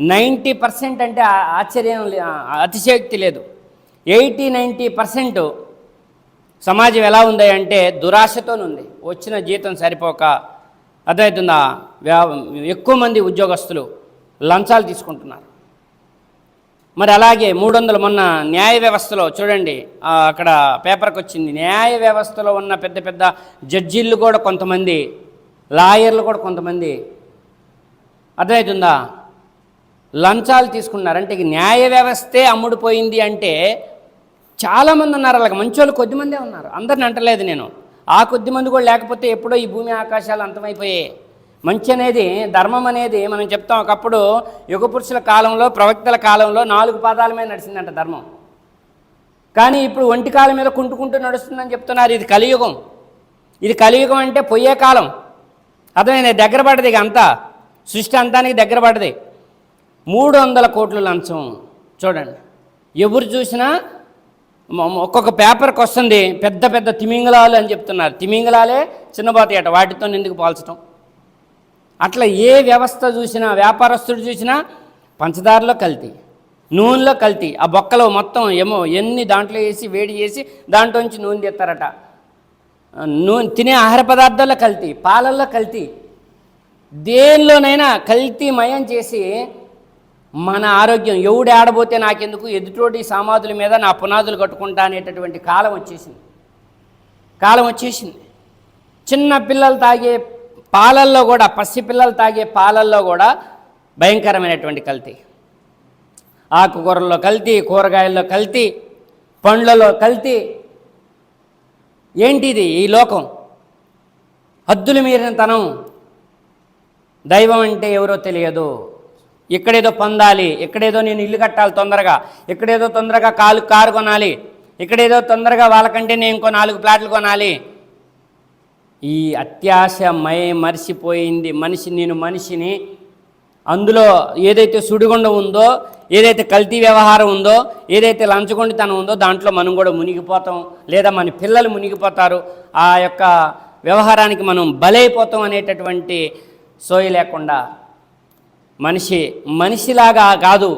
Ninety percent అంటే ఆశ్చర్యం లే- అతిశయోక్తి లేదు. ఎయిటీ నైంటీ పర్సెంట్ సమాజం ఎలా ఉంది అంటే దురాశతోనుంది. వచ్చిన జీతం సరిపోక అర్థమవుతుందా? ఎక్కువ మంది ఉద్యోగస్తులు లంచాలు తీసుకుంటున్నారు. మరి అలాగే మూడు వందలు మొన్న న్యాయ వ్యవస్థలో చూడండి అక్కడ పేపర్కి వచ్చింది న్యాయ వ్యవస్థలో ఉన్న పెద్ద పెద్ద జడ్జీలు కూడా కొంతమంది లాయర్లు కూడా కొంతమంది. అర్థమవుతుందా? లంచాలు తీసుకున్నారు. అంటే న్యాయ వ్యవస్థే అమ్ముడుపోయింది అంటే చాలామంది ఉన్నారు. అలాగ మంచోళ్ళు కొద్దిమందే ఉన్నారు. అందరిని అంటలేదు నేను. ఆ కొద్ది మంది కూడా లేకపోతే ఎప్పుడో ఈ భూమి ఆకాశాలు అంతమైపోయాయి. మంచి అనేది ధర్మం అనేది మనం చెప్తాం. ఒకప్పుడు యుగపురుషుల కాలంలో ప్రవక్తల కాలంలో నాలుగు పాదాల మీద నడిచిందంట ధర్మం. కానీ ఇప్పుడు ఒంటి కాలం మీద కుంటుకుంటూ నడుస్తుందని చెప్తున్నారు. ఇది కలియుగం. ఇది కలియుగం అంటే పోయే కాలం. అర్థమైంది? దగ్గర పడదు ఇక అంతా. సృష్టి అంతానికి దగ్గర పడది మూడు వందల కోట్ల లంచం. చూడండి. ఎవరు చూసినా ఒక్కొక్క పేపర్కి వస్తుంది. పెద్ద పెద్ద తిమింగలాలు అని చెప్తున్నారు. తిమింగలాలే చిన్నపోతాయి అట వాటితో ఎందుకు పోల్చడం అట్లా ఏ వ్యవస్థ చూసినా వ్యాపారస్తుడు చూసినా పంచదారలో కల్తీ నూనెలో కల్తీ. ఆ బొక్కలో మొత్తం ఏమో ఎన్ని దాంట్లో వేసి వేడి చేసి దాంట్లో నుంచి నూనె తీస్తారట. నూనె తినే ఆహార పదార్థాల్లో కల్తీ పాలల్లో కల్తీ. దేనిలోనైనా కల్తీమయం చేసి మన ఆరోగ్యం ఎవడు ఆడబోతే నాకెందుకు? ఎదుటోటి సామాధుల మీద నా పునాదులు కట్టుకుంటా అనేటటువంటి కాలం వచ్చేసింది. కాలం వచ్చేసింది. చిన్న పిల్లలు తాగే పాలల్లో కూడా పసి పిల్లలు తాగే పాలల్లో కూడా భయంకరమైనటువంటి కల్తీ. ఆకుకూరల్లో కల్తీ కూరగాయల్లో కల్తీ పండ్లలో కల్తీ. ఏంటిది ఈ లోకం? హద్దులు మీరిన తనం. దైవం అంటే ఎవరో తెలియదు. ఇక్కడేదో పొందాలి ఇక్కడేదో నేను ఇల్లు కట్టాలి తొందరగా ఇక్కడేదో తొందరగా కాలు కారు కొనాలి ఇక్కడేదో తొందరగా వాళ్ళకంటే నేను ఇంకో నాలుగు ప్లాట్లు కొనాలి. ఈ అత్యాశ మయ మరిసిపోయింది. మనిషి నేను మనిషిని అందులో ఏదైతే సుడిగుండం ఉందో ఏదైతే కల్తీ వ్యవహారం ఉందో ఏదైతే లంచగొండితనం ఉందో దాంట్లో మనం కూడా మునిగిపోతాం. లేదా మన పిల్లలు మునిగిపోతారు. ఆ యొక్క వ్యవహారానికి మనం బలైపోతాం అనేటటువంటి సోయి లేకుండా మనిషి మనిషిలాగా కాదు.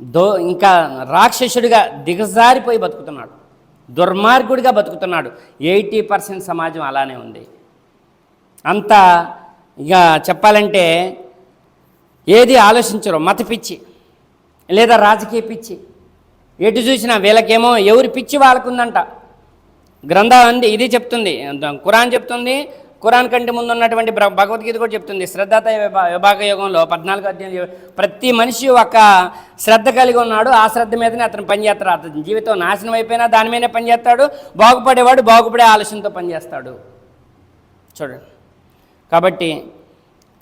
దో ఇంకా రాక్షసుడిగా దిగజారిపోయి బతుకుతున్నాడు. దుర్మార్గుడిగా బతుకుతున్నాడు. ఎయిటీ పర్సెంట్ సమాజం అలానే ఉంది. అంత ఇక చెప్పాలంటే ఏది ఆలోచించరు. మత పిచ్చి లేదా రాజకీయ పిచ్చి. ఎటు చూసినా వీళ్ళకేమో ఎవరి పిచ్చి వాళ్ళకుందంట. గ్రంథం అంది ఇది చెప్తుంది కురాన్ చెప్తుంది ఖురాన్ కంటి ముందు ఉన్నటువంటి భగవద్గీత కూడా చెప్తుంది. శ్రద్ధత విభాగ యోగంలో పద్నాలుగు అధ్యాయం ప్రతి మనిషి ఒక శ్రద్ధ కలిగి ఉన్నాడు. ఆ శ్రద్ధ మీదనే అతను పనిచేస్తాడు అతని జీవితం నాశనం అయిపోయినా దాని మీదనే పనిచేస్తాడు బాగుపడేవాడు బాగుపడే ఆలోచనతో పనిచేస్తాడు చూడండి. కాబట్టి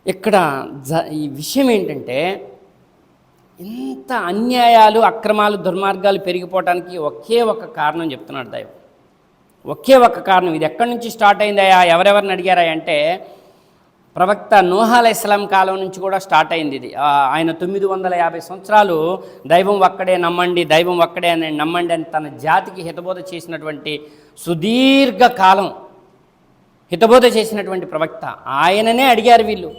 ఇక్కడ జ ఈ విషయం ఏంటంటే ఇంత అన్యాయాలు అక్రమాలు దుర్మార్గాలు పెరిగిపోవడానికి ఒకే ఒక కారణం చెప్తున్నాడు దైవం. ఒకే ఒక కారణం. ఇది ఎక్కడి నుంచి స్టార్ట్ అయిందయా ఎవరెవరిని అడిగారా అంటే ప్రవక్త నూహాల ఇస్లాం కాలం నుంచి కూడా స్టార్ట్ అయింది ఇది. ఆయన తొమ్మిది వందల యాభై సంవత్సరాలు దైవం ఒక్కడే నమ్మండి దైవం ఒక్కడే అని నమ్మండి అని తన జాతికి హితబోధ చేసినటువంటి సుదీర్ఘ కాలం హితబోధ చేసినటువంటి ప్రవక్త. ఆయననే అడిగారు వీళ్ళు.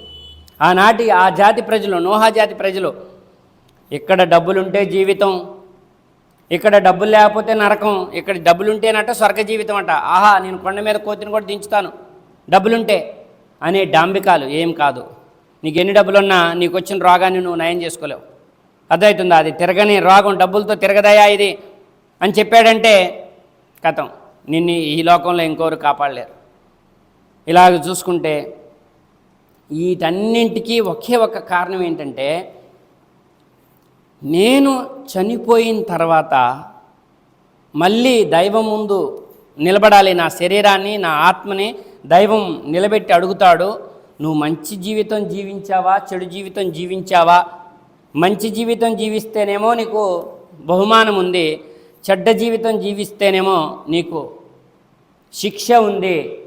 ఆనాటి ఆ జాతి ప్రజలు నోహా జాతి ప్రజలు ఇక్కడ డబ్బులుంటే జీవితం ఇక్కడ డబ్బులు లేకపోతే నరకం. ఇక్కడ డబ్బులుంటేనట స్వర్గ జీవితం అంట ఆహా నేను కొండ మీద కోతిని కూడా దించుతాను. డబ్బులుంటే అనే డాంబికాలు ఏం కాదు. నీకు ఎన్ని డబ్బులున్నా నీకు వచ్చిన రోగాన్ని నువ్వు నయం చేసుకోలేవు. అర్థమవుతుందా? అది తిరగని రోగం డబ్బులతో తిరగదయా ఇది? అని చెప్పాడంటే కథం నిన్ను ఈ లోకంలో ఇంకోరు కాపాడలేరు. ఇలాగ చూసుకుంటే వీటన్నింటికీ ఒకే ఒక కారణం ఏంటంటే నేను చనిపోయిన తర్వాత మళ్ళీ దైవం ముందు నిలబడాలి. నా శరీరాన్ని నా ఆత్మని దైవం నిలబెట్టి అడుగుతాడు. నువ్వు మంచి జీవితం జీవించావా? చెడు జీవితం జీవించావా? మంచి జీవితం జీవిస్తేనేమో నీకు బహుమానం ఉంది. చెడ్డ జీవితం జీవిస్తేనేమో నీకు శిక్ష ఉంది.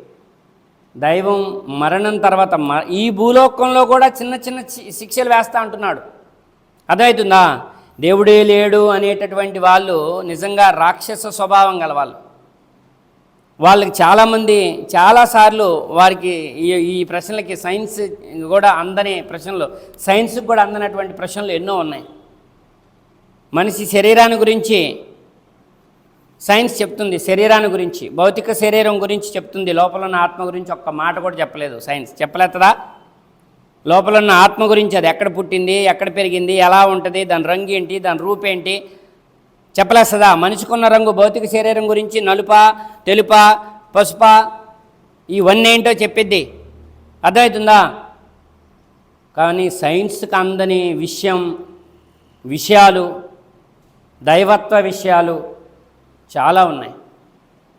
దైవం మరణం తర్వాత మ- ఈ భూలోకంలో కూడా చిన్న చిన్న చి- శిక్షలు వేస్తా అంటున్నాడు. అర్థమవుతుందా? దేవుడే లేడు అనేటటువంటి వాళ్ళు నిజంగా రాక్షస స్వభావం గల వాళ్ళు వాళ్ళకి చాలామంది చాలాసార్లు వారికి ఈ ఈ ప్రశ్నలకి సైన్స్ కూడా అందని ప్రశ్నలు సైన్స్కి కూడా అందనటువంటి ప్రశ్నలు ఎన్నో ఉన్నాయి. మనిషి శరీరాన్ని గురించి సైన్స్ చెప్తుంది శరీరాన్ని గురించి భౌతిక శరీరం గురించి చెప్తుంది లోపల ఉన్న ఆత్మ గురించి ఒక్క మాట కూడా చెప్పలేదు సైన్స్. చెప్పలేదా లోపల ఉన్న ఆత్మ గురించి అది ఎక్కడ పుట్టింది ఎక్కడ పెరిగింది ఎలా ఉంటుంది దాని రంగు ఏంటి దాని రూపేంటి చెప్పలేస్తుందా? మనిషికున్న రంగు భౌతిక శరీరం గురించి నలుప తెలుప పసుప ఇవన్నీ ఏంటో చెప్పిద్ది. అర్థమవుతుందా? కానీ సైన్స్కి అందని విషయం విషయాలు దైవత్వ విషయాలు చాలా ఉన్నాయి.